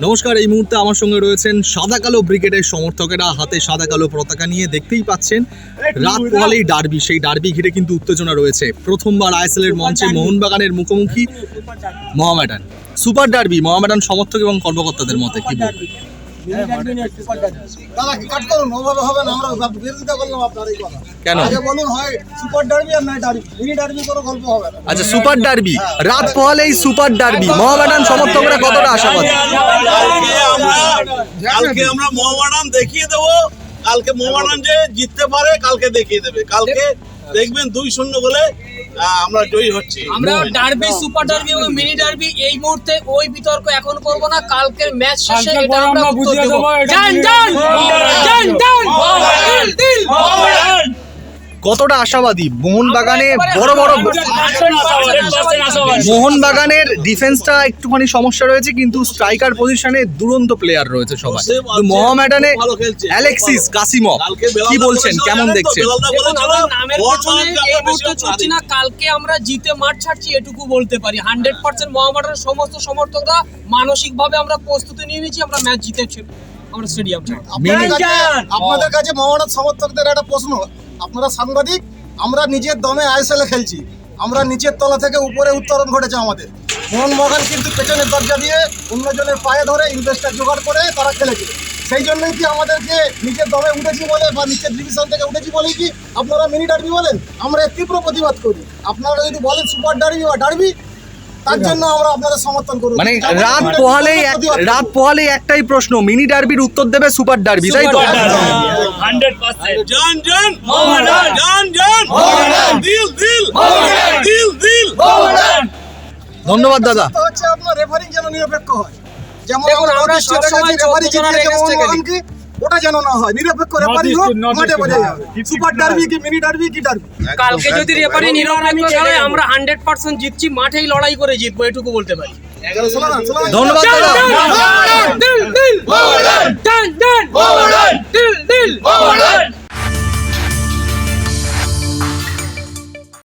নমস্কার এই মুহূর্তে আমার সঙ্গে রয়েছেন সাদা কালো ব্রিগেডের সমর্থকেরা। হাতে সাদা কালো পতাকা নিয়ে দেখতেই পাচ্ছেন রাত পোহালেই ডার্বি। সেই ডার্বি ঘিরে কিন্তু উত্তেজনা রয়েছে। প্রথমবার আইএসএল এর মঞ্চে মোহনবাগানের মুখোমুখি মহামেডান। সুপার ডার্বি মহামেডান সমর্থক এবং কর্মকর্তাদের মতে কি বলবেন? দাদা কি কাট করুন? ওভাবে হবে না আমরা বিরোধিতা করলাম আপনার এই কথা। কেন? আগে বলুন হয় সুপার ডার্বি আর নাই ডার্বি। মিনি ডার্বি কোনো গল্প হবে না। আচ্ছা সুপার ডার্বি। রাত পোহালেই সুপার ডার্বি। মোহামেডান সমর্থকরা কতটা আশাবাদী? কালকে আমরা কালকে আমরা মোহামেডান দেখিয়ে দেবো। কালকে মোহামেডান যে জিততে পারে কালকে দেখিয়ে দেবে। কালকে দেখবেন দুই শূন্য বলে আমরা জয়ী হচ্ছি। আমরা ডার্বি সুপার ডার্বি এবং মিনি ডার্বি এই মুহূর্তে ওই বিতর্ক এখন করব না। কালকের ম্যাচ শেষে এটা আমরা বুঝিয়ে দেব। জান জান দিল দিল। কতটা আশাবাদী? মোহনবাগানে বড় বড় মোহনবাগানের ডিফেন্সটা একটুখানি সমস্যা রয়েছে কিন্তু স্ট্রাইকার পজিশনে দুরন্ত প্লেয়ার রয়েছে সবাই। মোহামেডানে অ্যালেক্সিস কাসিমো কি বলছেন? কেমন দেখছেন? কালকে আমরা জিতে মাঠ ছাড়ছি এটুকু বলতে পারি। হান্ড্রেড পার্সেন্ট মোহামেডানের সমস্ত সমর্থকরা মানসিকভাবে আমরা প্রস্তুতি নিয়ে নিয়েছি আমরা ম্যাচ জিতেছি আমরা স্টেডিয়াম আপনাদের কাছে আপনাদের কাছে মহামানত সমর্থকদের একটা প্রশ্ন। আপনারা সাংবাদিক আমরা নিজের দমে আইএসএলে খেলছি। আমরা নিচের তলা থেকে উপরে উত্তরণ ঘটেছে আমাদের। মোহনবাগান কিন্তু পেছনের দরজা দিয়ে অন্যজনের পায়ে ধরে ইনভেস্টার জোগাড় করে তারা খেলেছিল সেই জন্যই কি আমাদেরকে নিজের দমে উঠেছি বলে বা নিচের ডিভিশন থেকে উঠেছি বলেই কি আপনারা মিনি ডার্বি বলেন? আমরা তীব্র প্রতিবাদ করি। আপনারা যদি বলেন সুপার ডার্বি বা ডার্বি তার জন্য আমরা আপনাদের সমর্থন করব। মানে রাত পোহালেই রাত পোহালেই একটাই প্রশ্ন মিনি ডার্বির উত্তর দেবে সুপার ডার্বি তাই তো? জান জান জান জান দিল দিল দিল ধন্যবাদ দাদা। হচ্ছে আপনার রেফারিং যেন নিরপেক্ষ হয়। যেমন আমরা সবসময় রেফারি জিতে ওটা যেন না হয়। নিরপেক্ষ রেফারি হোক মাঠে বোঝা সুপার ডার্বি কি মিনি ডার্বি কি ডার্বি কালকে যদি রেফারি নিরপেক্ষ খেলে আমরা হান্ড্রেড পার্সেন্ট জিতছি মাঠেই লড়াই করে জিতবো এটুকু বলতে পারি। ধন্যবাদ